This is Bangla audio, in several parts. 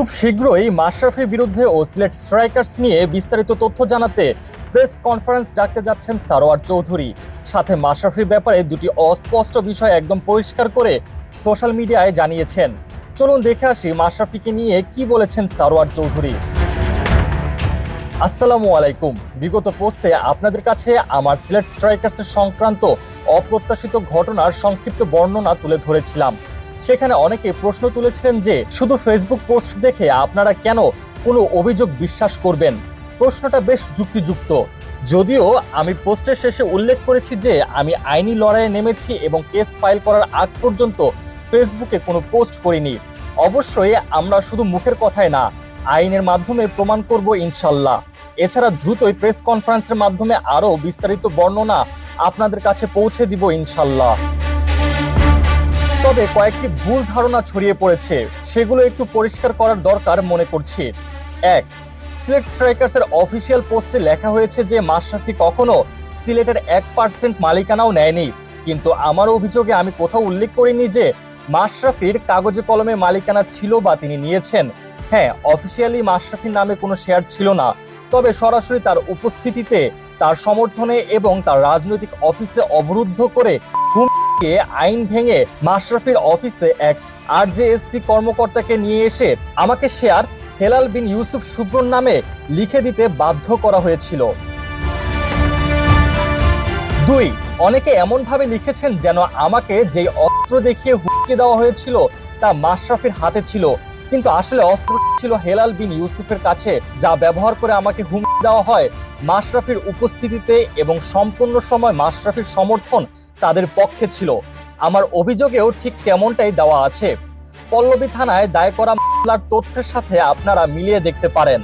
খুব শীঘ্রই মাশরাফির বিরুদ্ধে ও সিলেট স্ট্রাইকার্স নিয়ে বিস্তারিত তথ্য জানাতে প্রেস কনফারেন্স ডাকতে যাচ্ছেন সারোয়ার চৌধুরী। সাথে মাশরাফির ব্যাপারে দুটি অস্পষ্ট বিষয় একদম পরিষ্কার করে সোশ্যাল মিডিয়ায় জানিয়েছেন। চলুন দেখে আসি মাশরাফিকে নিয়ে কি বলেছেন সারোয়ার চৌধুরী। আসসালামু আলাইকুম। বিগত পোস্টে আপনাদের কাছে আমার সিলেট স্ট্রাইকার্সের সংক্রান্ত অপ্রত্যাশিত ঘটনার সংক্ষিপ্ত বর্ণনা তুলে ধরেছিলাম। সেখানে অনেকে প্রশ্ন তুলেছিলেন যে, শুধু ফেসবুক পোস্ট দেখে আপনারা কেন কোনো অভিযোগ বিশ্বাস করবেন? প্রশ্নটা বেশ যুক্তিযুক্ত। যদিও আমি পোস্টের শেষে উল্লেখ করেছি যে, আমি আইনি লড়াইয়ে নেমেছি এবং কেস ফাইল করার আগ পর্যন্ত ফেসবুকে কোনো পোস্ট করিনি। অবশ্যই আমরা শুধু মুখের কথায় না, আইনের মাধ্যমে প্রমাণ করব ইনশাল্লাহ। এছাড়া দ্রুতই প্রেস কনফারেন্সের মাধ্যমে আরও বিস্তারিত বর্ণনা আপনাদের কাছে পৌঁছে দিব ইনশাল্লাহ। তবে কয়েকটি ভুল ধারণা ছড়িয়ে পড়েছে। সেগুলো একটু পরিষ্কার করার দরকার মনে করছি। এক, সিলেট স্ট্রাইকার্সের অফিসিয়াল পোস্টে লেখা হয়েছে যে মাশরাফি কখনো সিলেটের এক পার্সেন্ট মালিকানাও নেয়নি। কিন্তু আমার অভিযোগে আমি কোথাও উল্লেখ করিনি যে মাশরাফির কাগজে কলমে মালিকানা ছিল বা তিনি নিয়েছেন। হ্যাঁ অফিসিয়ালি মাশরাফির নামে কোনো শেয়ার ছিল না। তবে সরাসরি তার উপস্থিতিতে, তার সমর্থনে এবং তার রাজনৈতিক অফিসে অবরুদ্ধ করে হুমকে আইন ভেঙে মাশরাফির অফিসে এক আরজেএসসি কর্মকর্তাকে নিয়ে এসে আমাকে শেয়ার হেলাল বিন ইউসুফ শুভ্রর নামে লিখে দিতে বাধ্য করা হয়েছিল। দুই, অনেকে এমনভাবে লিখেছেন যেন আমাকে যেই অস্ত্র দেখিয়ে হুমকি দেওয়া হয়েছিল তা মাশরাফির হাতে ছিল। কিন্তু আসলে অস্ত্র ছিল হেলাল বিন ইউসুফের কাছে, যা ব্যবহার করে আমাকে হুমকি দেওয়া হয়। মাশরাফির উপস্থিতিতে এবং সম্পূর্ণ সময় মাশরাফির সমর্থন তাদের পক্ষে ছিল। আমার অভিযোগেও ঠিক তেমনটাই দেওয়া আছে। পল্লবী থানায় দায় করা মামলার তথ্যের সাথে আপনারা মিলিয়ে দেখতে পারেন।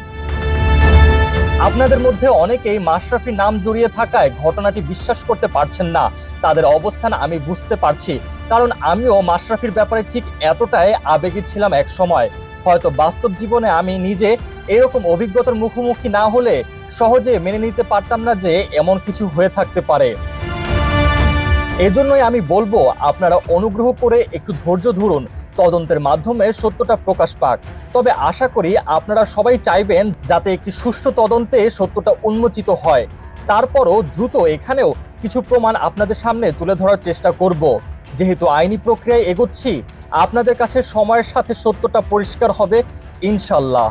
আপনাদের মধ্যে অনেকেই মাশরাফির নাম জড়িয়ে থাকায় ঘটনাটি বিশ্বাস করতে পারছেন না। তাদের অবস্থান আমি বুঝতে পারছি, কারণ আমিও মাশরাফির ব্যাপারে ঠিক এতটাই আবেগী ছিলাম এক সময়। হয়তো বাস্তব জীবনে আমি নিজে এরকম অভিজ্ঞতার মুখোমুখি না হলে সহজে মেনে নিতে পারতাম না যে এমন কিছু হয়ে থাকতে পারে। এজন্যই আমি বলব, আপনারা অনুগ্রহ করে একটু ধৈর্য ধরুন তদন্তের মাধ্যমে সত্যটা প্রকাশ পাক। তবে আশা করি আপনারা সবাই চাইবেন যাতে একটি সুষ্ঠু তদন্তে সত্যটা উন্মোচিত হয়। তারপরও দ্রুত এখানেও কিছু প্রমাণ আপনাদের সামনে তুলে ধরার চেষ্টা করব। যেহেতু আইনি প্রক্রিয়ায় এগোচ্ছি, আপনাদের কাছে সময়ের সাথে সত্যটা পরিষ্কার হবে, ইনশাল্লাহ।